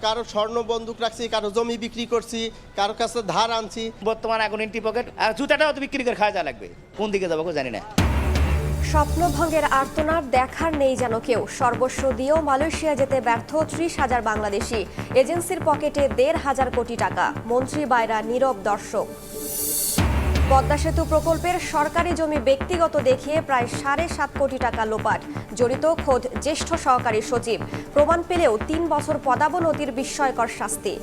কারও স্বর্ণ বন্দুক রাখছি কারও জমি বিক্রি করছি কারও কাছে ধার আনছি। বর্তমান এখন ইন্টি পকেট আর জুতাটাও তো বিক্রি করে খাওয়া যা লাগবে। কোন দিকে যাব জানি না। স্বপ্নভঙ্গের আর্তনাদ দেখার নেই যেন কেউ। সর্বস্ব দিয়েও মালয়েশিয়া যেতে ব্যর্থ ত্রিশ হাজার বাংলাদেশি। এজেন্সির পকেটে দেড় হাজার কোটি টাকা। মন্ত্রী বাইরা নীরব দর্শক। পদ্মা সেতু প্রকল্পের সরকারি জমি ব্যক্তিগত দেখিয়ে প্রায় সাড়ে সাত কোটি টাকা লোপাট। জড়িত খোদ জ্যেষ্ঠ সহকারী সচিব। প্রমাণ পেলেও তিন বছর পদাবনতির বিস্ময়কর শাস্তি।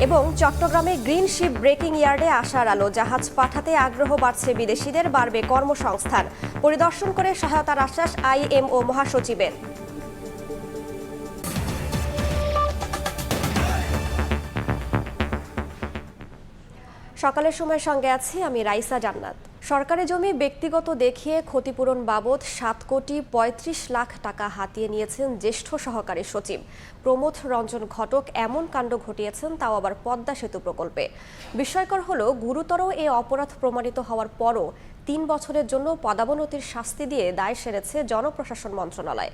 এবং চট্টগ্রামে গ্রিন শিপ ব্রেকিং ইয়ার্ডে আসার আলো। জাহাজ পাঠাতে আগ্রহ বাড়ছে বিদেশিদের, বাড়বে কর্মসংস্থান। পরিদর্শন করে সহায়তার আশ্বাস আইএমও মহাসচিবের। সকালের সময় সঙ্গে আছি আমি রাইসা জান্নাত। সরকারি জমি ব্যক্তিগত দেখিয়ে ক্ষতিপূরণ বাবদ সাত কোটি পঁয়ত্রিশ লাখ টাকা হাতিয়ে নিয়েছেন জ্যেষ্ঠ সহকারী সচিব। প্রমোদ রঞ্জন ঘটক এমন কাণ্ড ঘটিয়েছেন তাও আবার পদ্মা সেতু প্রকল্পে। বিস্ময়কর হল, গুরুতর এ অপরাধ প্রমাণিত হওয়ার পরও তিন বছরের জন্য পদাবনতির শাস্তি দিয়ে দায় সেরেছে জনপ্রশাসন মন্ত্রণালয়।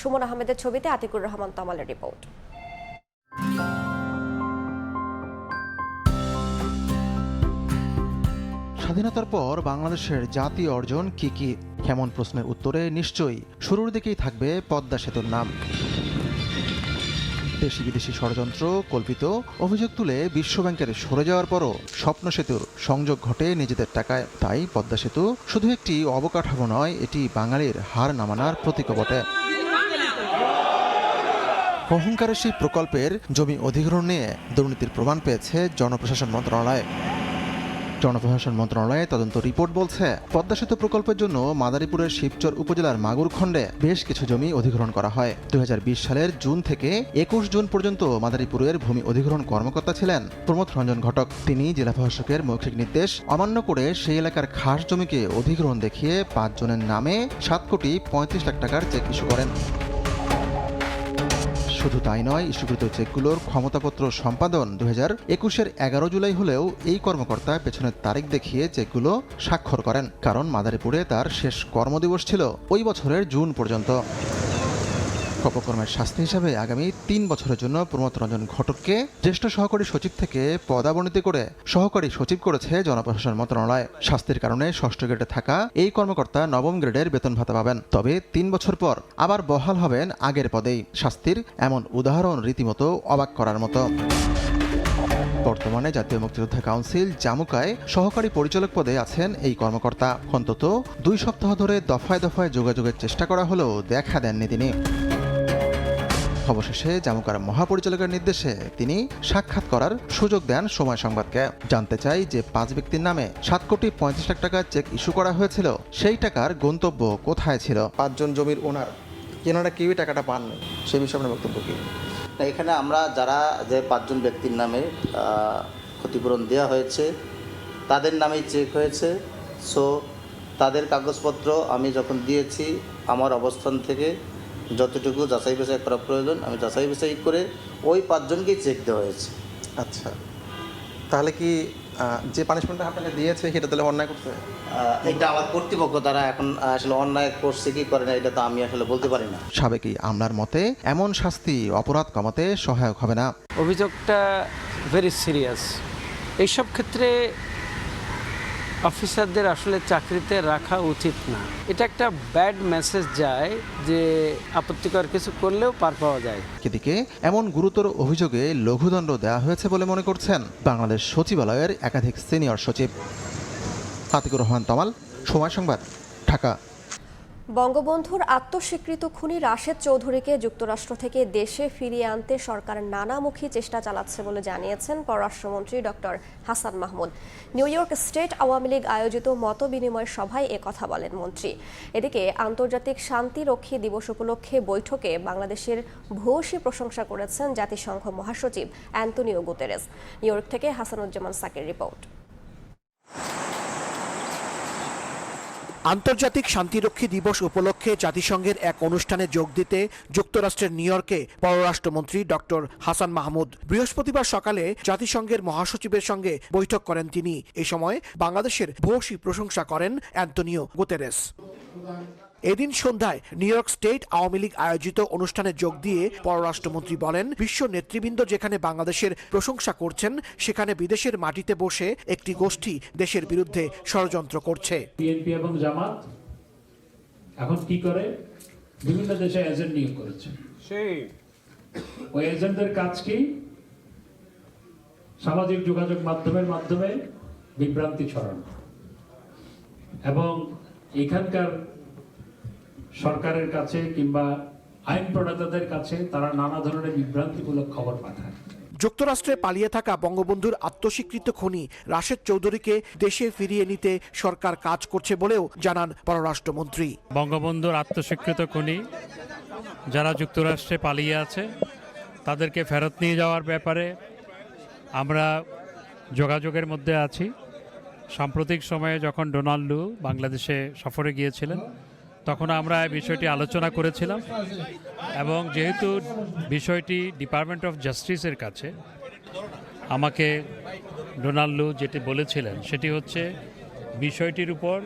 সুমন আহমেদের ছবিতে আতিকুর রহমান তমালের রিপোর্ট। স্বাধীনতার পর বাংলাদেশের জাতীয় অর্জন কি কি? কেমন প্রশ্নের উত্তরে নিশ্চয়ই শুরুর দিকেই থাকবে পদ্মা সেতুর নাম। দেশি বিদেশি ষড়যন্ত্র কল্পিত অভিযোগ তুলে বিশ্বব্যাংকের সরে যাওয়ার পরও স্বপ্ন সেতুর সংযোগ ঘটে নিজেদের টাকায়। তাই পদ্মা সেতু শুধু একটি অবকাঠামো নয়, এটি বাঙালির হার নামানার প্রতীক বটে। অহংকারের সেই প্রকল্পের জমি অধিগ্রহণ নিয়ে দুর্নীতির প্রমাণ পেয়েছে জনপ্রশাসন মন্ত্রণালয়। জনপ্রশাসন মন্ত্রণালয়ে তদন্ত রিপোর্ট বলছে, পদ্মা সেতু প্রকল্পের জন্য মাদারীপুরের শিবচর উপজেলার মাগুর খণ্ডে বেশ কিছু জমি অধিগ্রহণ করা হয়। দু হাজার বিশ সালের জুন থেকে একুশ জুন পর্যন্ত মাদারীপুরের ভূমি অধিগ্রহণ কর্মকর্তা ছিলেন প্রমোদ রঞ্জন ঘটক। তিনি জেলা প্রশাসকের মৌখিক নির্দেশ, অমান্য করে সেই এলাকার খাস জমিকে অধিগ্রহণ দেখিয়ে পাঁচজনের নামে সাত কোটি পঁয়ত্রিশ লাখ টাকার চেক ইস্যু করেন। শুধু তাই নয় ইস্যুকৃত চেকগুলোর ক্ষমতাপত্র সম্পাদন দু হাজার একুশের এগারো জুলাই হলেও এই কর্মকর্তা পেছনের তারিখ দেখিয়ে চেকগুলো স্বাক্ষর করেন। কারণ মাদারীপুরে তার শেষ কর্মদিবস ছিল ওই বছরের জুন পর্যন্ত। অপকর্মের শাস্তি হিসাবে আগামী তিন বছরের জন্য প্রমোদ রঞ্জন ঘটককে জ্যেষ্ঠ সহকারী সচিব থেকে পদাবনতি করে সহকারী সচিব করেছে জনপ্রশাসন মন্ত্রণালয়। শাস্তির কারণে ষষ্ঠ গ্রেডে থাকা এই কর্মকর্তা নবম গ্রেডের বেতন ভাতা পাবেন। তবে তিন বছর পর আবার বহাল হবেন আগের পদেই। শাস্তির এমন উদাহরণ রীতিমতো অবাক করার মতো। বর্তমানে জাতীয় মুক্তিযোদ্ধা কাউন্সিল জামুকায় সহকারী পরিচালক পদে আছেন এই কর্মকর্তা। অন্তত দুই সপ্তাহ ধরে দফায় দফায় যোগাযোগের চেষ্টা করা হলেও দেখা দেননি তিনি। অবশেষে জামুকার মহাপরিচালকের নির্দেশে তিনি সাক্ষাৎ করার সুযোগ দেন সময় সংবাদকে। জানতে চাই যে পাঁচ ব্যক্তির নামে সাত কোটি পঁয়ত্রিশ লাখ টাকার চেক ইস্যু করা হয়েছিল সেই টাকার গন্তব্য কোথায় ছিল? পাঁচজন জমির ওনার এনারা কেউই টাকাটা পাননি সে বিষয়ে আপনার বক্তব্য কি? না, এখানে আমরা যারা যে পাঁচজন ব্যক্তির নামে ক্ষতিপূরণ দেওয়া হয়েছে তাদের নামেই চেক হয়েছে। সো তাদের কাগজপত্র আমি যখন দিয়েছি আমার অবস্থান থেকে যতটুকু যাচাই বাছাই করা প্রয়োজন আমি যাচাই বাছাই করে ওই পাঁচজনকেই চেক দেওয়া হয়েছে। আচ্ছা। তাহলে কি যে পানিশমেন্টটা আপনাকে দিয়েছে সেটা তাহলে অন্যায় করছে? এটা আমার কর্তৃপক্ষ তারা এখন আসলে অন্যায় করছে কি করে না এটা তো আমি আসলে বলতে পারি না। সাবেকি আমলার মতে এমন শাস্তি অপরাধ কমাতে সহায়ক হবে না। অভিযোগটা ভেরি সিরিয়াস এইসব ক্ষেত্রে অফিসারদের আসলে চাকরিতে রাখা উচিত না। এটা একটা ব্যাড মেসেজ যায় যে আপত্তিকর কিছু করলেও পার পাওয়া যায়। এদিকে এমন গুরুতর অভিযোগে লঘুদণ্ড দেওয়া হয়েছে বলে মনে করছেন বাংলাদেশ সচিবালয়ের একাধিক সিনিয়র সচিব। আতিকুর রহমান তমাল, সময় সংবাদ, ঢাকা। বঙ্গবন্ধুর আত্মস্বীকৃত খুনি রাশেদ চৌধুরীকে যুক্তরাষ্ট্র থেকে দেশে ফিরিয়ে আনতে সরকার নানামুখী চেষ্টা চালাচ্ছে বলে জানিয়েছেন পররাষ্ট্রমন্ত্রী doctor Hasan Mahmud. New York state Awami League আয়োজিত মত বিনিময় সভায় কথা বলেন মন্ত্রী। এদিকে আন্তর্জাতিক শান্তিরক্ষী দিবস উপলক্ষে বৈঠকে বাংলাদেশের ভূয়সী প্রশংসা করেছেন জাতিসংঘ মহাসচিব অ্যান্টনিও গুতেরেস। নিউ ইয়র্ক থেকে হাসানুজ্জামান সাকির রিপোর্ট। আন্তর্জাতিক শান্তিরক্ষী দিবস উপলক্ষে জাতিসংঘের এক অনুষ্ঠানে যোগ দিতে যুক্তরাষ্ট্রের নিউ ইয়র্কে পররাষ্ট্রমন্ত্রী ডক্টর হাসান মাহমুদ। বৃহস্পতিবার সকালে জাতিসংঘের মহাসচিবের সঙ্গে বৈঠক করেন তিনি। এ সময় বাংলাদেশের ভূয়সী প্রশংসা করেন অ্যান্তনিও গুতেরেস। এদিন সন্ধ্যায় New York state Awami League আয়োজিত অনুষ্ঠানে যোগ দিয়ে পররাষ্ট্রমন্ত্রী বলেন বিশ্ব নেতৃবৃন্দ যেখানে বাংলাদেশের প্রশংসা করছেন সেখানে বিদেশের মাটিতে বসে একটি গোষ্ঠী দেশের বিরুদ্ধে ষড়যন্ত্র করছে। বিএনপি এবং জামাত এখন কি করে? বিভিন্ন দেশে এজেন্ট নিয়োগ করেছে। ওই এজেন্টদের কাজ কি? সামাজিক যোগাযোগ মাধ্যমের মাধ্যমে বিভ্রান্তি ছড়ানো। এবং এখানকার সরকারের কাছে কিংবা আইন প্রণেতাদের কাছে তারা নানা ধরনের বিভ্রান্তিমূলক খবর পাঠায়। যুক্তরাষ্ট্রে পালিয়ে থাকা বঙ্গবন্ধুর আত্মস্বীকৃত খনি রাশেদ চৌধুরীকে দেশে ফিরিয়ে নিতে সরকার কাজ করছে বলেও জানান পররাষ্ট্রমন্ত্রী। বঙ্গবন্ধুর আত্মস্বীকৃত খনি যারা যুক্তরাষ্ট্রে পালিয়ে আছে তাদেরকে ফেরত নিয়ে যাওয়ার ব্যাপারে আমরা যোগাযোগের মধ্যে আছি। সাম্প্রতিক সময়ে যখন ডোনাল্ড লু বাংলাদেশে সফরে গিয়েছিলেন তখন আমরা এই বিষয়টি আলোচনা করেছিলাম এবং যেহেতু বিষয়টি ডিপার্টমেন্ট অফ জাস্টিসের কাছে, আমাকে ডোনাল্ডো যেটি বলেছিলেন সেটি হচ্ছে বিষয়টির উপর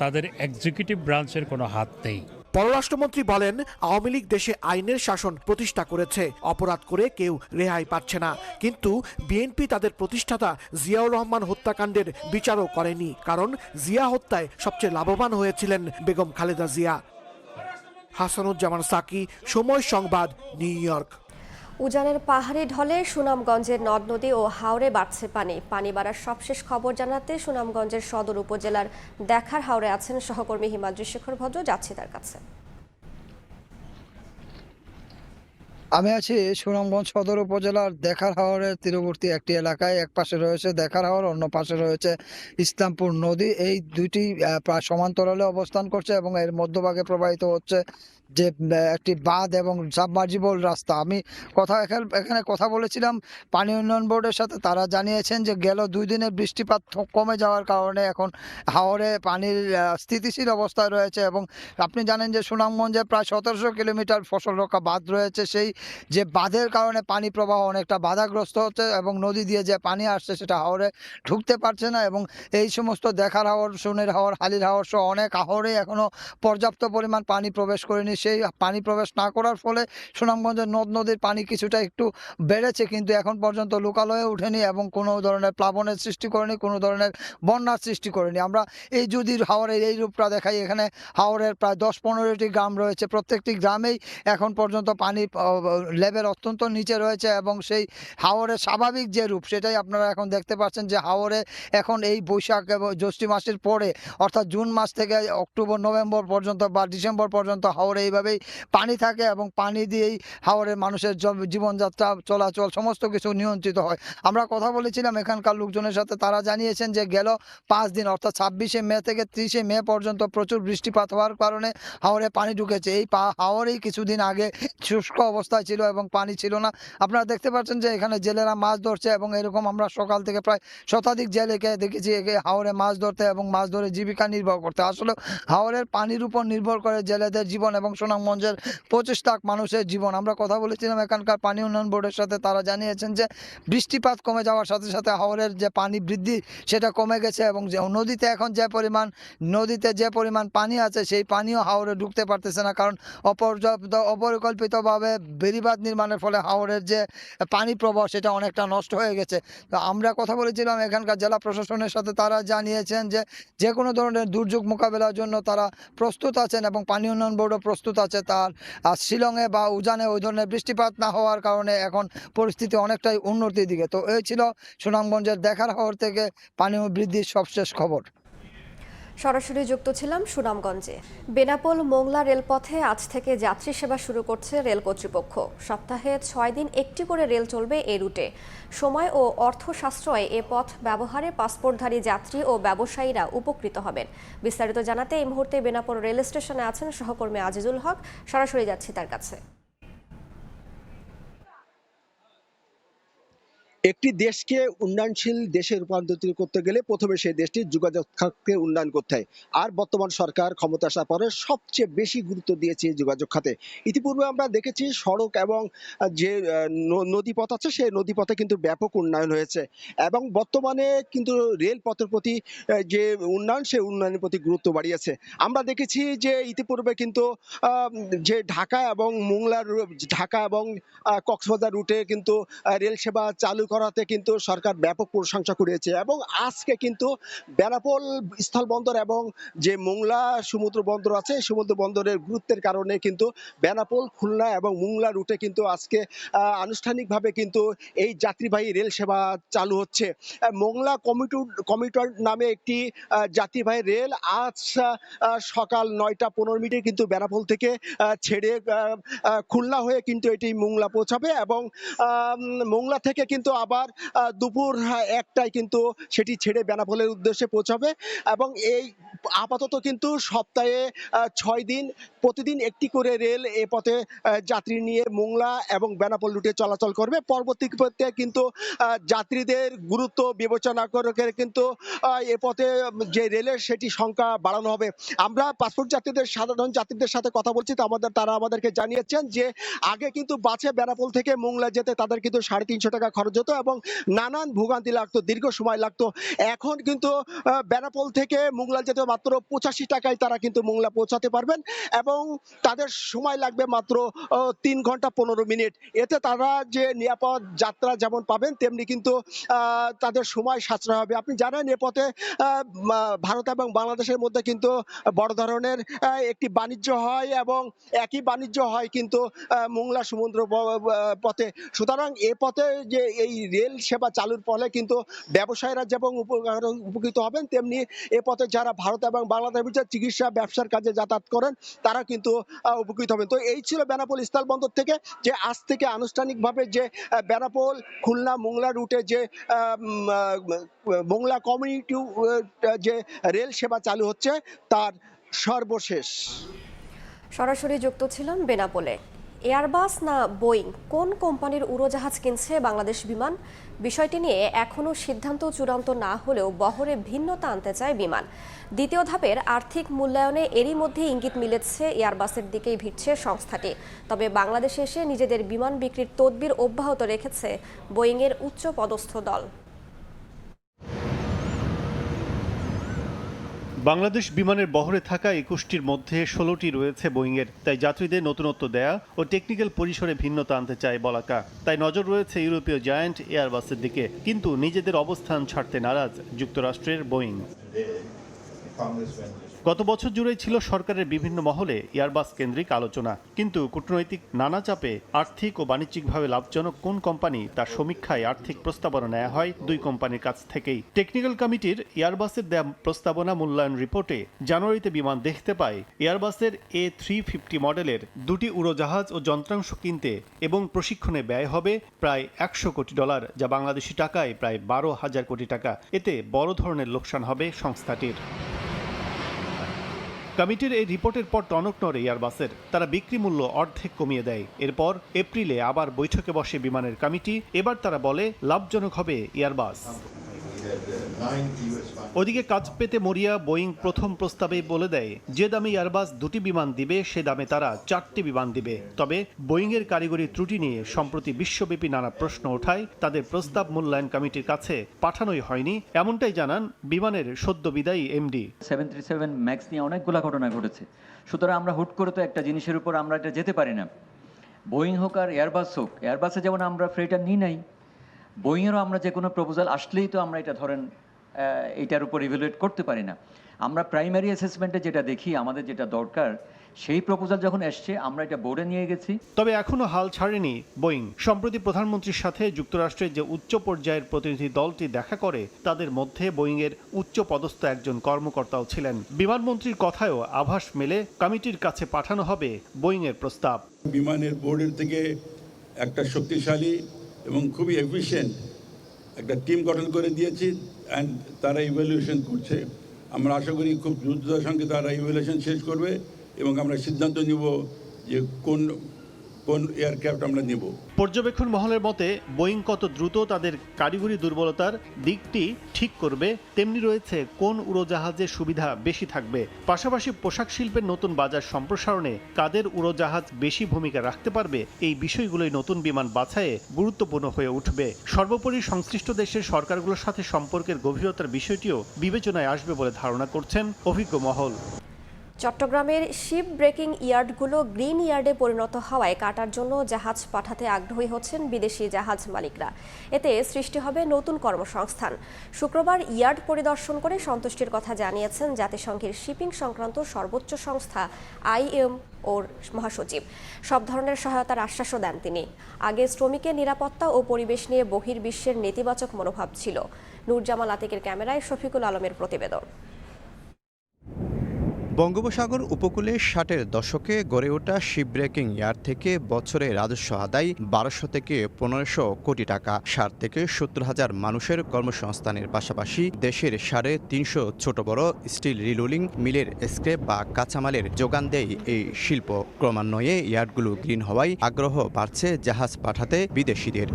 তাদের এক্সিকিউটিভ ব্রাঞ্চের কোনো হাত নেই। পররাষ্ট্রমন্ত্রী বলেন, আওয়ামী লীগ দেশে আইনের শাসন প্রতিষ্ঠা করেছে। অপরাধ করে কেউ রেহাই পাচ্ছে না। কিন্তু বিএনপি তাদের প্রতিষ্ঠাতা জিয়াউর রহমান হত্যাকাণ্ডের বিচারও করেনি, কারণ জিয়া হত্যায় সবচেয়ে লাভবান হয়েছিলেন বেগম খালেদা জিয়া। হাসানুজ্জামান সাকি, সময় সংবাদ, নিউ ইয়র্ক। উজানের পাহাড়ি ঢলে সুনামগঞ্জের নদ, নদী ও হাওরে বাড়ছে পানি। পানি বাড়ার সবশেষ খবর জানাতে সুনামগঞ্জের সদর উপজেলার দেখার হাওরে আছেন সহকর্মী হিমাদ্রি শেখর ভদ্র। যাচ্ছি তার কাছে। আমি আছি সুনামগঞ্জ সদর উপজেলার দেখার হাওরের তীরবর্তী একটি এলাকায়। এক পাশে রয়েছে দেখার হাওর, অন্য পাশে রয়েছে ইসলামপুর নদী। এই দুইটি সমান্তরালে অবস্থান করছে এবং এর মধ্যভাগে প্রবাহিত হচ্ছে যে একটি বাঁধ এবং সাবমার্জিবল রাস্তা। আমি কথা এখানে- কথা বলেছিলাম পানি উন্নয়ন বোর্ডের সাথে। তারা জানিয়েছেন যে, গেল দুই দিনের বৃষ্টিপাত কমে যাওয়ার কারণে এখন হাওরে পানির স্থিতিশীল অবস্থায় রয়েছে এবং আপনি জানেন যে, সুনামগঞ্জে প্রায় সতেরোশো কিলোমিটার ফসল রক্ষা বাঁধ রয়েছে। সেই যে, বাঁধের কারণে পানি প্রবাহ অনেকটা বাধাগ্রস্ত হচ্ছে এবং নদী দিয়ে যে পানি আসছে সেটা হাওরে ঢুকতে পারছে না এবং এই সমস্ত দেখার হাওর, সোনের হাওর, হালির হাওর সহ অনেক হাওরে এখনও পর্যাপ্ত পরিমাণ পানি প্রবেশ করেনি। সেই পানি প্রবেশ না করার ফলে সুনামগঞ্জের নদ নদীর পানি কিছুটা একটু বেড়েছে, কিন্তু এখন পর্যন্ত লোকালয়ে ওঠেনি এবং কোনো ধরনের প্লাবনের সৃষ্টি করেনি, কোনো ধরনের বন্যার সৃষ্টি করেনি। আমরা এই যদি হাওরের এই রূপটা দেখাই, এখানে হাওরের প্রায় দশ পনেরোটি গ্রাম রয়েছে। প্রত্যেকটি গ্রামেই এখন পর্যন্ত পানি লেভেল অত্যন্ত নিচে রয়েছে এবং সেই হাওরের স্বাভাবিক যে রূপ, সেটাই আপনারা এখন দেখতে পাচ্ছেন যে হাওরে এখন এই বৈশাখ এবং জ্যৈষ্ঠ মাসের পরে, অর্থাৎ জুন মাস থেকে অক্টোবর, নভেম্বর পর্যন্ত বা ডিসেম্বর পর্যন্ত হাওরে এইভাবেই পানি থাকে এবং পানি দিয়েই হাওরের মানুষের জীবনযাত্রা, চলাচল সমস্ত কিছু নিয়ন্ত্রিত হয়। আমরা কথা বলেছিলাম এখানকার লোকজনের সাথে, তারা জানিয়েছেন যে গেল পাঁচ দিন, অর্থাৎ ছাব্বিশে মে থেকে ত্রিশে মে পর্যন্ত প্রচুর বৃষ্টিপাত হওয়ার কারণে হাওরে পানি ঢুকেছে। এই পা, হাওরেই কিছুদিন আগে শুষ্ক অবস্থায় ছিল এবং পানি ছিল না। আপনারা দেখতে পাচ্ছেন যে এখানে জেলেরা মাছ ধরছে এবং এরকম আমরা সকাল থেকে প্রায় শতাধিক জেলেকে দেখেছি হাওরে মাছ ধরতে এবং মাছ ধরে জীবিকা নির্বাহ করতে। আসলে হাওরের পানির উপর নির্ভর করে জেলেদের জীবন এবং সুনামগঞ্জের পঁচিশ লাখ মানুষের জীবন। আমরা কথা বলেছিলাম এখানকার পানি উন্নয়ন বোর্ডের সাথে, তারা জানিয়েছেন যে বৃষ্টিপাত কমে যাওয়ার সাথে সাথে হাওরের যে পানি বৃদ্ধি, সেটা কমে গেছে এবং যে নদীতে এখন যে পরিমাণ, নদীতে যে পরিমাণ পানি আছে, সেই পানিও হাওরে ঢুকতে পারতেছে না। কারণ অপর্যাপ্ত, অপরিকল্পিতভাবে বেড়িবাঁধ নির্মাণের ফলে হাওরের যে পানি প্রবাহ, সেটা অনেকটা নষ্ট হয়ে গেছে। তো আমরা কথা বলেছিলাম এখানকার জেলা প্রশাসনের সাথে, তারা জানিয়েছেন যে যে কোনো ধরনের দুর্যোগ মোকাবেলার জন্য তারা প্রস্তুত আছেন এবং পানি উন্নয়ন বোর্ডও প্রস্তুত আছে তার। আর শিলংয়ে বা উজানে ওই ধরনের বৃষ্টিপাত না হওয়ার কারণে এখন পরিস্থিতি অনেকটাই উন্নতির দিকে। তো এই ছিল সুনামগঞ্জের দেখার হওয়ার থেকে। পানীয় বৃদ্ধির সবশেষ খবর। সরাসরি যুক্ত ছিলাম সুনামগঞ্জে। বেনাপোল মোংলা রেলপথে আজ থেকে যাত্রী সেবা শুরু করছে রেল কর্তৃপক্ষ। সপ্তাহে ছয় দিন একটি করে রেল চলবে এ রুটে। সময় ও অর্থ সাশ্রয়ে এ পথ ব্যবহারে পাসপোর্টধারী যাত্রী ও ব্যবসায়ীরা উপকৃত হবেন। বিস্তারিত জানাতে এই মুহূর্তে বেনাপোল রেল স্টেশনে আছেন সহকর্মী আজিজুল হক। সরাসরি যাচ্ছি তার কাছে। একটি দেশকে উন্নয়নশীল দেশে রূপান্তরিত করতে গেলে প্রথমে সেই দেশটির যোগাযোগ খাতকে উন্নয়ন করতে হয়। আর বর্তমান সরকার ক্ষমতা আসার পরে সবচেয়ে বেশি গুরুত্ব দিয়েছে যোগাযোগ খাতে ইতিপূর্বে আমরা দেখেছি সড়ক এবং যে নদীপথ আছে সেই নদীপথে কিন্তু ব্যাপক উন্নয়ন হয়েছে। এবং বর্তমানে কিন্তু রেলপথের প্রতি যে উন্নয়ন সেই উন্নয়নের প্রতি গুরুত্ব বাড়িয়েছে। আমরা দেখেছি যে ইতিপূর্বে কিন্তু যে ঢাকা এবং মোংলার ঢাকা এবং কক্সবাজার রুটে কিন্তু রেল সেবা চালু করাতে কিন্তু সরকার ব্যাপক প্রশংসা করেছে এবং আজকে কিন্তু বেনাপোল স্থলবন্দর এবং যে মোংলা সমুদ্র বন্দর আছে সমুদ্র বন্দরের গুরুত্বের কারণে কিন্তু বেনাপোল, খুলনা এবং মোংলা রুটে কিন্তু আজকে আনুষ্ঠানিকভাবে কিন্তু এই যাত্রীবাহী রেল সেবা চালু হচ্ছে। মোংলা কমিটুর, কমিটর নামে একটি যাত্রীবাহী রেল আজ সকাল নয়টা পনেরো মিনিটে কিন্তু বেনাপোল থেকে ছেড়ে খুলনা হয়ে কিন্তু এটি মোংলা পৌঁছাবে এবং মোংলা থেকে কিন্তু আবার দুপুর একটায় কিন্তু সেটি ছেড়ে বেনাপোলের উদ্দেশ্যে পৌঁছাবে এবং এই আপাতত কিন্তু সপ্তাহে ছয় দিন, প্রতিদিন একটি করে রেল এ পথে যাত্রী নিয়ে মোংলা এবং বেনাপোল রুটে চলাচল করবে। পরবর্তীতে কিন্তু যাত্রীদের গুরুত্ব বিবেচনা করে কিন্তু এ পথে যে রেলের সেটি সংখ্যা বাড়ানো হবে। আমরা পাসপোর্ট যাত্রীদের, সাধারণ যাত্রীদের সাথে কথা বলছি, তো আমাদের, তারা আমাদেরকে জানিয়েছেন যে, আগে কিন্তু বাসে বেনাপোল থেকে মোংলা যেতে তাদের কিন্তু সাড়ে তিনশো টাকা খরচ হতো। এবং নানান ভোগান্তি লাগতো, দীর্ঘ সময় লাগতো। এখন কিন্তু বেনাপোল থেকে মোংলা যেতে মাত্র পঁচাশি টাকায় তারা কিন্তু মোংলা পৌঁছাতে পারবেন এবং তাদের সময় লাগবে মাত্র তিন ঘণ্টা পনেরো মিনিট। এতে তারা যে নিরাপদ যাত্রা যেমন পাবেন, তেমনি কিন্তু তাদের সময় সাশ্রয় হবে। আপনি জানেন, এ পথে ভারত এবং বাংলাদেশের মধ্যে কিন্তু বড় ধরনের একটি বাণিজ্য হয় এবং একই বাণিজ্য হয় কিন্তু মোংলা সমুদ্র পথে। সুতরাং এ পথে যে এই রেল সেবা চালুর ফলে কিন্তু ব্যবসায়ীরা যেমন উপকৃত হবেন, তেমনি এ পথে যারা ভারত এবং বাংলাদেশের চিকিৎসা, ব্যবসার কাজে যাতায়াত করেন, তারা কিন্তু উপকৃত হবেন। তো এই ছিল বেনাপোল স্থলবন্দর থেকে যে আজ থেকে আনুষ্ঠানিকভাবে যে বেনাপোল, খুলনা, মোংলা রুটে যে মোংলা কমিউনিটি যে রেল সেবা চালু হচ্ছে, তার সর্বশেষ। সরাসরি যুক্ত ছিলাম বেনাপোলে। এয়ারবাস না বোয়িং কোন কোম্পানির উড়োজাহাজ কিনছে বাংলাদেশ বিমান? বিষয়টি নিয়ে এখনও সিদ্ধান্ত চূড়ান্ত না হলেও বহরে ভিন্নতা আনতে চায় বিমান। দ্বিতীয় ধাপের আর্থিক মূল্যায়নে এরই মধ্যে ইঙ্গিত মিলেছে এয়ারবাসের দিকেই ভিড়ছে সংস্থাটি। তবে বাংলাদেশে এসে নিজেদের বিমান বিক্রির তদবির অব্যাহত রেখেছে বোয়িংয়ের উচ্চ পদস্থ দল। বাংলাদেশ বিমানের বহরে থাকা একুশটির মধ্যে ষোলোটি রয়েছে বোয়িংয়ের, তাই যাত্রীদের নতুনত্ব দেয়া ও টেকনিক্যাল পরিসরে ভিন্নতা আনতে চায় বলাকা। তাই নজর রয়েছে ইউরোপীয় জায়ান্ট এয়ারবাসের দিকে, কিন্তু নিজেদের অবস্থান ছাড়তে নারাজ যুক্তরাষ্ট্রের বোয়িং। গত বছর জুড়েই ছিল সরকারের বিভিন্ন মহলে এয়ারবাস কেন্দ্রিক আলোচনা। কিন্তু কূটনৈতিক নানা চাপে আর্থিক ও বাণিজ্যিকভাবে লাভজনক কোন কোম্পানি তার সমীক্ষায় আর্থিক প্রস্তাবনা নেওয়া হয় দুই কোম্পানির কাছ থেকেই। টেকনিক্যাল কমিটির এয়ারবাসের দেয়া প্রস্তাবনা মূল্যায়ন রিপোর্টে জানুয়ারিতে বিমান দেখতে পায় এয়ারবাসের এ থ্রি ফিফটি মডেলের দুটি উড়োজাহাজ ও যন্ত্রাংশ কিনতে এবং প্রশিক্ষণে ব্যয় হবে প্রায় একশো কোটি ডলার, যা বাংলাদেশি টাকায় প্রায় বারো হাজার কোটি টাকা। এতে বড় ধরনের লোকসান হবে সংস্থাটির। কমিটির এই রিপোর্টের পর টনক নড়ে এয়ারবাসের তারা বিক্রি মূল্য অর্ধেক কমিয়ে দেয়। এরপর এপ্রিলে আবার বৈঠকে বসে বিমানের কমিটি। এবার তারা বলে, লাভজনক হবে এয়ারবাস ওদিকে কাজ পেতে মরিয়া বোয়িং প্রথম প্রস্তাবে বলে দেয়, যে দামে এয়ারবাস দুটি বিমান দিবে, সে দামে তারা চারটি বিমান দিবে। তবে বোয়িং এর কারিগরি ত্রুটি নিয়ে সম্প্রতি বিশ্বব্যাপী নানা প্রশ্ন ওঠায়, তাদের প্রস্তাব মূল্যায়ন কমিটির কাছে পাঠানোই হয়নি। এমনটাই জানান বিমানের সদ্য বিদায়ী MD seven three seven max নিয়ে অনেকগুলো ঘটনা ঘটেছে। সুতরাং আমরা হুট করে তো একটা জিনিসের উপর আমরা এটা যেতে পারি না। বোয়িং হোক আর এয়ারবাস হোক এয়ারবাসে যেমন আমরা ফ্রেটার নিই নাই বোয়িংয়েরও আমরা যে কোনো প্রপোজাল আসলেই তো আমরা এটা ধরেন এটার উপর ইভ্যালুয়েট করতে পারি না। আমরা প্রাইমারি অ্যাসেসমেন্টে যেটা দেখি আমাদের যেটা দরকার সেই প্রপোজাল যখন এসছে আমরা এটা বোর্ডে নিয়ে গেছি। তবে এখনও হাল ছাড়েনি বোয়িং সম্প্রতি প্রধানমন্ত্রীর সাথে যুক্তরাষ্ট্রের যে উচ্চ পর্যায়ের প্রতিনিধি দলটি দেখা করে তাদের মধ্যে বোয়িং এর উচ্চ পদস্থ একজন কর্মকর্তাও ছিলেন। বিমানমন্ত্রীর কথায়ও আভাস মেলে কমিটির কাছে পাঠানো হবে বোয়িং এর প্রস্তাব। বিমানের বোর্ডের থেকে একটা শক্তিশালী এবং খুবই এফিসিয়েন্ট একটা টিম গঠন করে দিয়েছি অ্যান্ড তারা ইভ্যালুয়েশন করছে। আমরা আশা করি খুব দ্রুততার সঙ্গে তারা ইভ্যালুয়েশন শেষ করবে এবং আমরা সিদ্ধান্ত নিব যে কোন কোন এয়ারক্রাফট আমরা নিব? পর্যবেক্ষণ মহলের মতে, বোয়িং কত দ্রুত তাদের কারিগরি দুর্বলতার দিকটি ঠিক করবে, তেমনি রয়েছে কোন উড়োজাহাজের সুবিধা বেশি থাকবে। পাশাপাশি পোশাক শিল্পের নতুন বাজার সম্প্রসারণে কাদের উড়োজাহাজ বেশি ভূমিকা রাখতে পারবে, এই বিষয়গুলোই নতুন বিমান বাছাইয়ে গুরুত্বপূর্ণ হয়ে উঠবে। সর্বোপরি সংশ্লিষ্ট দেশের সরকারগুলোর সাথে সম্পর্কের গভীরতার বিষয়টিও বিবেচনায় আসবে বলে ধারণা করছেন অভিজ্ঞ মহল। চট্টগ্রামের শিপ ব্রেকিং ইয়ার্ডগুলো গ্রিন ইয়ার্ডে পরিণত হওয়ায় কাটার জন্য জাহাজ পাঠাতে আগ্রহী হচ্ছেন বিদেশি জাহাজ মালিকরা। এতে সৃষ্টি হবে নতুন কর্মসংস্থান। শুক্রবার ইয়ার্ড পরিদর্শন করে সন্তুষ্টির কথা জানিয়েছেন জাতিসংঘের শিপিং সংক্রান্ত সর্বোচ্চ সংস্থা আইএম ওর মহাসচিব। সব ধরনের সহায়তার আশ্বাসও দেন তিনি। আগে শ্রমিকের নিরাপত্তা ও পরিবেশ নিয়ে বহির্বিশ্বের নেতিবাচক মনোভাব ছিল। নূরজামাল আতিকের ক্যামেরায় শফিকুল আলমের প্রতিবেদন। বঙ্গোপসাগর উপকূলে ষাটের দশকে গড়ে ওঠা শিপ ব্রেকিং ইয়ার্ড থেকে বছরে রাজস্ব আদায় বারোশো থেকে পনেরোশো কোটি টাকা। ষাট থেকে সত্তর হাজার মানুষের কর্মসংস্থানের পাশাপাশি দেশের সাড়ে তিনশো ছোট বড় স্টিল রিলোলিং মিলের স্ক্রেপ বা কাঁচামালের যোগান দেয় এই শিল্প। ক্রমান্বয়ে ইয়ার্ডগুলো গ্রিন হওয়ায় আগ্রহ বাড়ছে জাহাজ পাঠাতে বিদেশিদের।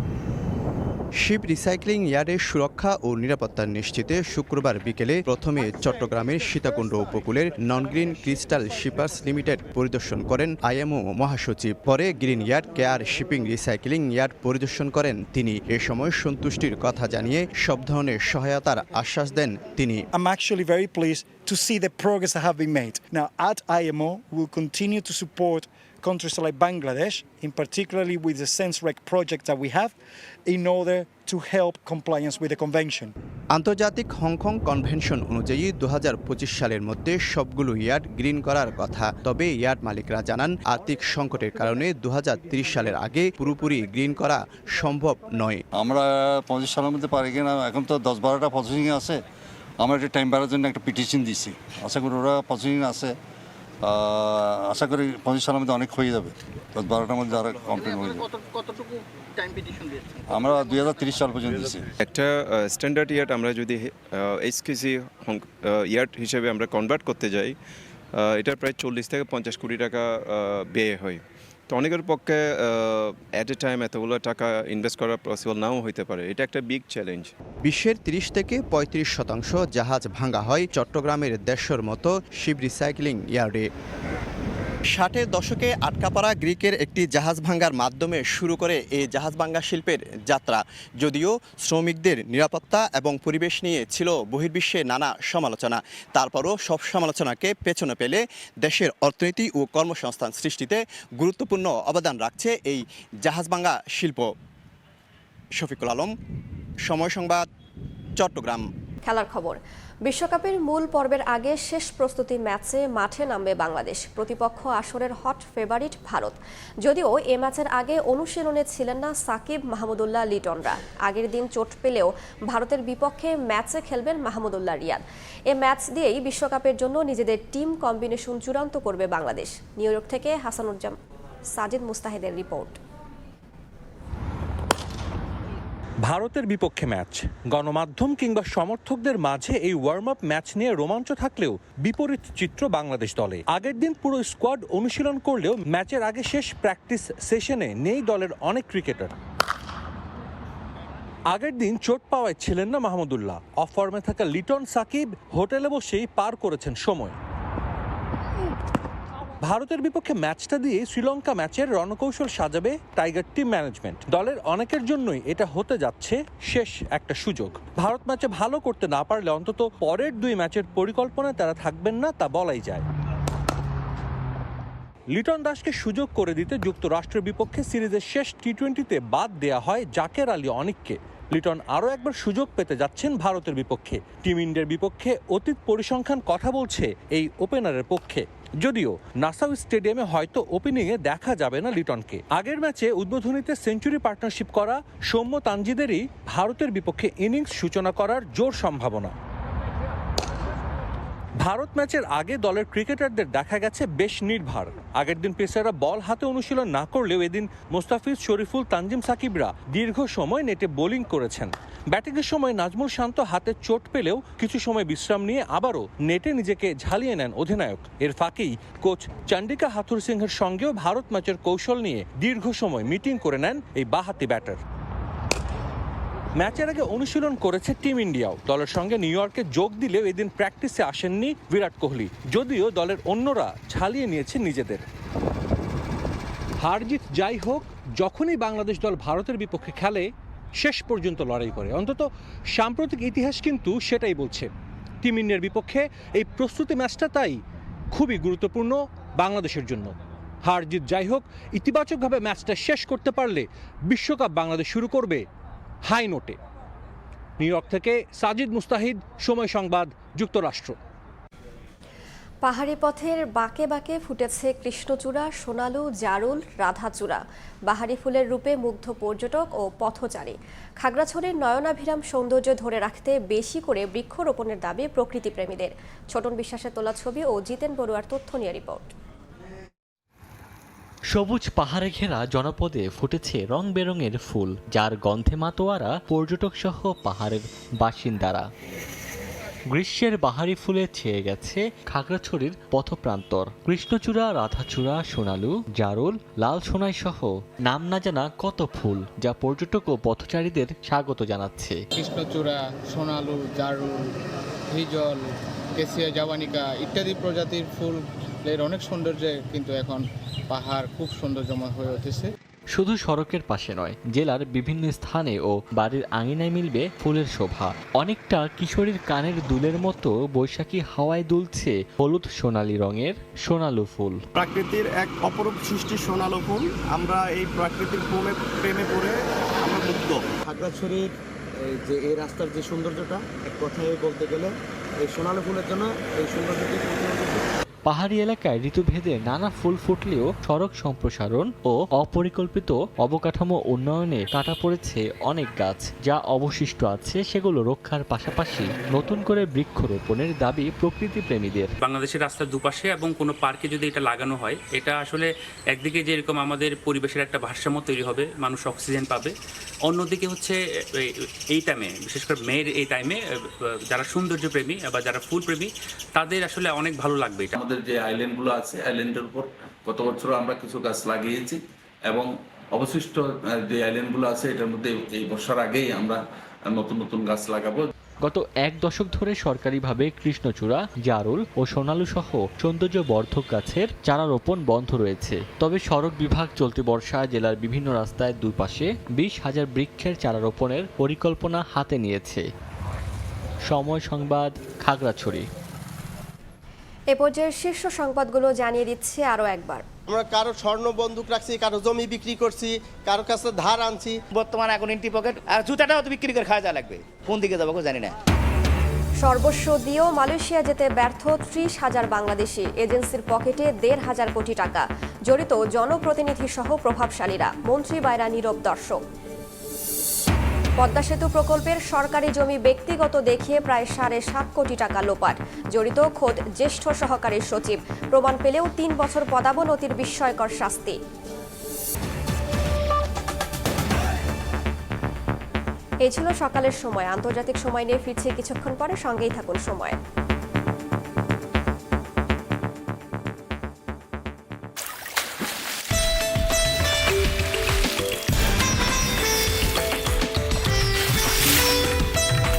শিপ রিসাইক্লিং ইয়ার্ডের সুরক্ষা ও নিরাপত্তা নিশ্চিতে শুক্রবার বিকেলে প্রথমে চট্টগ্রামের সীতাকুণ্ড উপকূলের non green crystal shippers limited পরিদর্শন করেন আইএমও মহাসচিব। পরে green yard care shipping recycling yard পরিদর্শন করেন তিনি। এ সময় সন্তুষ্টির কথা জানিয়ে সব ধরনের সহায়তার আশ্বাস দেন তিনি। To see the progress that have been made. Now, at IMO, we'll continue to support countries like Bangladesh, in particularly with the SenseRec project that we have, in order to help compliance with the convention. আন্তর্জাতিক Hong Kong convention অনুযায়ী দু হাজার পঁচিশ সালের মধ্যে সবগুলো yard green করার কথা। তবে ইয়ার্ড মালিকরা জানান আর্থিক সংকটের কারণে দু সালের আগে পুরোপুরি গ্রিন করা সম্ভব নয়। আমরা পঁচিশ সালের মধ্যে পারি কিনা এখন তো দশ বারোটা প্রসেসিং আছে। আমরা একটা টাইম বাড়ার জন্য একটা পিটিশন দিছি। আশা করি ওরা প্রসেসিং আছে। আশা করি পঁচিশ সালের মধ্যে অনেক হয়ে যাবে। দশ বারোটার মধ্যে আরও কমপ্লিট হয়ে যাবে। কতটুকু টাইম পিটিশন দিয়েছেন? আমরা দুই হাজার তিরিশ সাল পর্যন্ত দিচ্ছি একটা স্ট্যান্ডার্ড ইয়ার্ড আমরা যদি এইচকেসি ইয়ার্ড হিসেবে আমরা কনভার্ট করতে যাই এটা প্রায় চল্লিশ থেকে পঞ্চাশ কোটি টাকা ব্যয় হয়। তো অনেকের পক্ষে অ্যাট এ টাইম এতগুলো টাকা ইনভেস্ট করা পসিবল নাও হইতে পারে। এটা একটা বিগ চ্যালেঞ্জ বিশ্বের ৩০ থেকে ৩৫ শতাংশ জাহাজ ভাঙা হয় চট্টগ্রামের দেড়শোর মতো শিব রিসাইক্লিং ইয়ার্ডে ষাটের দশকে আটকাপাড়া গ্রিকের একটি জাহাজ ভাঙ্গার মাধ্যমে শুরু করে এই জাহাজ ভাঙ্গা শিল্পের যাত্রা। যদিও শ্রমিকদের নিরাপত্তা এবং পরিবেশ নিয়ে ছিল বহির্বিশ্বে নানা সমালোচনা। তারপরও সব সমালোচনাকে পেছনে পেলে দেশের অর্থনীতি ও কর্মসংস্থান সৃষ্টিতে গুরুত্বপূর্ণ অবদান রাখছে এই জাহাজ ভাঙ্গা শিল্প। শফিকুল আলম, সময় সংবাদ, চট্টগ্রাম। খেলার খবর। বিশ্বকাপের মূল পর্বের আগে শেষ প্রস্তুতি ম্যাচে মাঠে নামবে বাংলাদেশ। প্রতিপক্ষ আসরের হট ফেভারিট ভারত। যদিও এ ম্যাচের আগে অনুশীলনে ছিলেন না সাকিব মাহমুদুল্লাহ লিটনরা। আগের দিন চোট পেলেও ভারতের বিপক্ষে ম্যাচে খেলবেন মাহমুদুল্লাহ রিয়াদ। এ ম্যাচ দিয়েই বিশ্বকাপের জন্য নিজেদের টিম কম্বিনেশন চূড়ান্ত করবে বাংলাদেশ। নিউ ইয়র্ক থেকে হাসানুজ্জাম সাজিদ মুস্তাহিদের রিপোর্ট। ভারতের বিপক্ষে ম্যাচ। গণমাধ্যম কিংবা সমর্থকদের মাঝে এই ওয়ার্ম আপ ম্যাচ নিয়ে রোমাঞ্চ থাকলেও বিপরীত চিত্র বাংলাদেশ দলে। আগের দিন পুরো স্কোয়াড অনুশীলন করলেও ম্যাচের আগে শেষ প্র্যাকটিস সেশনে নেই দলের অনেক ক্রিকেটার। আগের দিন চোট পাওয়ায় ছিলেন না মাহমুদুল্লাহ অফ ফর্মে থাকা লিটন সাকিব হোটেলে বসেই পার করেছেন সময়। ভারতের বিপক্ষে ম্যাচটা দিয়ে শ্রীলঙ্কা ম্যাচের রণকৌশল সাজাবে টাইগার টিম ম্যানেজমেন্ট। দলের অনেকের জন্যই এটা হতে যাচ্ছে শেষ একটা সুযোগ। ভারত ম্যাচে ভালো করতে না পারলে অন্তত পরের দুই ম্যাচের পরিকল্পনায় তারা থাকবেন না, তা বলাই যায়। লিটন দাসকে সুযোগ করে দিতে যুক্তরাষ্ট্রের বিপক্ষে সিরিজের শেষ টি টোয়েন্টিতে বাদ দেয়া হয় জাকের আলী অনিককে। লিটন আরও একবার সুযোগ পেতে যাচ্ছেন ভারতের বিপক্ষে। টিম ইন্ডিয়ার বিপক্ষে অতীত পরিসংখ্যান কথা বলছে এই ওপেনারের পক্ষে। যদিও নাসাউ স্টেডিয়ামে হয়তো ওপেনিংয়ে দেখা যাবে না লিটনকে। আগের ম্যাচে উদ্বোধনীতে সেঞ্চুরি পার্টনারশিপ করা সৌম্য তানজিদেরই ভারতের বিপক্ষে ইনিংস সূচনা করার জোর সম্ভাবনা। ভারত ম্যাচের আগে দলের ক্রিকেটারদের দেখা গেছে বেশ নির্ভার। আগের দিন পেসাররা বল হাতে অনুশীলন না করলেও এদিন মোস্তাফিজ শরীফুল, তানজিম সাকিবরা দীর্ঘ সময় নেটে বোলিং করেছেন। ব্যাটিংয়ের সময় নাজমুল শান্ত হাতে চোট পেলেও কিছু সময় বিশ্রাম নিয়ে আবারও নেটে নিজেকে ঝালিয়ে নেন অধিনায়ক। এর ফাঁকেই কোচ চন্ডিকা হাথুর সিংহের সঙ্গেও ভারত ম্যাচের কৌশল নিয়ে দীর্ঘ সময় মিটিং করে নেন এই বাহাতি ব্যাটার। ম্যাচের আগে অনুশীলন করেছে টিম ইন্ডিয়াও। দলের সঙ্গে নিউ ইয়র্কে যোগ দিলেও এদিন প্র্যাকটিসে আসেননি বিরাট কোহলি। যদিও দলের অন্যরা ঝালিয়ে নিয়েছে নিজেদের। হারজিত যাই হোক, যখনই বাংলাদেশ দল ভারতের বিপক্ষে খেলে, শেষ পর্যন্ত লড়াই করে। অন্তত সাম্প্রতিক ইতিহাস কিন্তু সেটাই বলছে। টিম ইন্ডিয়ার বিপক্ষে এই প্রস্তুতি ম্যাচটা তাই খুবই গুরুত্বপূর্ণ বাংলাদেশের জন্য। হার জিত যাই হোক, ইতিবাচকভাবে ম্যাচটা শেষ করতে পারলে বিশ্বকাপ বাংলাদেশ শুরু করবে হাই নোটে। নিউ ইয়র্ক থেকে সাজিদ মুস্তাহিদ, সময় সংবাদ, যুক্তরাষ্ট্র। পাহাড়ি পথের বাঁকে বাঁকে ফুটেছে কৃষ্ণচূড়া, সোনালু, জারুল, রাধাচূড়া। বাহারি ফুলের রূপে মুগ্ধ পর্যটক ও পথচারী। খাগড়াছড়ির নয়নাভিরাম সৌন্দর্য ধরে রাখতে বেশি করে বৃক্ষরোপণের দাবি প্রকৃতিপ্রেমীদের। ছোটন বিশ্বাসের তোলা ছবি ও জিতেন বড়ুয়ার তথ্য নিয়ে রিপোর্ট। সবুজ পাহাড়ে ঘেরা জনপদে ফুটেছে রং বেরঙের ফুল, যার গন্ধে মাতোয়ারা পর্যটক সহ পাহাড়ের বাসিন্দারা। গ্রীষ্মের বাহারি ফুলে ছেয়ে গেছে খাগড়াছড়ির পথপ্রান্তর। কৃষ্ণচূড়া, রাধাচূড়া, সোনালু, জারুল, লাল সোনাই সহ নাম না জানা কত ফুল, যা পর্যটক ও পথচারীদের স্বাগত জানাচ্ছে। কৃষ্ণচূড়া, সোনালু, জারুল, হিজল কেসিয়া জাবানিকা ইত্যাদি প্রজাতির ফুলের অনেক সৌন্দর্যে কিন্তু এখন পাহাড় খুব সৌন্দর্যময় হয়ে উঠেছে। শুধু সড়কের পাশে নয় জেলার বিভিন্ন স্থানে ও বাড়ির আঙিনায় মিলবে ফুলের শোভা। অনেকটা কিশোরীর কানের দুলের মতো বৈশাখী হাওয়ায় দুলছে হলুদ সোনালী রঙের সোনালু ফুল। প্রাকৃতির এক অপরূপ সৃষ্টি সোনালু ফুল। আমরা এই প্রাকৃতিক প্রেমে প্রেমে পড়ে আমরা মুগ্ধ। খাগড়াছড়ির যে এই রাস্তার যে সৌন্দর্যটা এক কথায় বলতে গেলে এই সোনালু ফুলের জন্য এই সৌন্দর্যটি পাহাড়ি এলাকায় ঋতুভেদে নানা ফুল ফুটলেও সড়ক সম্প্রসারণ ও অপরিকল্পিত অবকাঠামো উন্নয়নে কাটা পড়েছে অনেক গাছ। যা অবশিষ্ট আছে, সেগুলো রক্ষার পাশাপাশি নতুন করে বৃক্ষরোপণের দাবি প্রকৃতি প্রেমীদের বাংলাদেশের রাস্তার দুপাশে এবং কোনো পার্কে যদি এটা লাগানো হয়, এটা আসলে একদিকে যেরকম আমাদের পরিবেশের একটা ভারসাম্য তৈরি হবে, মানুষ অক্সিজেন পাবে। অন্যদিকে হচ্ছে এই- টাইমে বিশেষ করে মেয়ের এই টাইমে যারা সৌন্দর্য প্রেমী বা যারা ফুল প্রেমী তাদের আসলে অনেক ভালো লাগবে এটা। আমাদের যে আইল্যান্ডগুলো আছে আইল্যান্ডের উপর গত বছর আমরা কিছু গাছ লাগিয়েছি এবং অবশিষ্ট যে আইল্যান্ডগুলো আছে, এটার মধ্যে এই বর্ষার আগেই আমরা নতুন নতুন গাছ লাগাবো। গত এক দশক ধরে সরকারিভাবে কৃষ্ণচূড়া, জারুল ও সোনালু সহ সৌন্দর্য বর্ধক গাছের চারা রোপণ বন্ধ রয়েছে। তবে সড়ক বিভাগ চলতি বর্ষায় জেলার বিভিন্ন রাস্তায় দুই পাশে বিশ হাজার বৃক্ষের চারা রোপণের পরিকল্পনা হাতে নিয়েছে। সময় সংবাদ, খাগড়াছড়ি। এ পর্যায়ের শীর্ষ সংবাদগুলো জানিয়ে দিচ্ছি আরও একবার। আমরা কারও স্বর্ণ বন্দুক রাখছি কারও জমি বিক্রি করছি কারও কাছে ধার আনছি। বর্তমানে এখন ইন্টি পকেট আর জুতাটাও তো বিক্রি করে খাওয়া যা লাগবে। কোন দিকে যাব জানি না। সর্বস্ব দিয়েও মালয়েশিয়া যেতে ব্যর্থ ত্রিশ হাজার বাংলাদেশি। এজেন্সির পকেটে দেড় হাজার কোটি টাকা। জড়িত জনপ্রতিনিধি সহ প্রভাবশালীরা। মন্ত্রী বাইরা নীরব দর্শক। পদ্মা সেতু প্রকল্পের সরকারি জমি ব্যক্তিগত দেখিয়ে প্রায় সাড়ে সাত কোটি টাকা লোপাট। জড়িত খোদ জ্যেষ্ঠ সহকারী সচিব। প্রমাণ পেলেও তিন বছর পদাবনতির বিস্ময়কর শাস্তি। এই ছিল সকালের সময়। আন্তর্জাতিক সময় নিয়ে ফিরছে কিছুক্ষণ পরে। সঙ্গেই থাকুন সময়।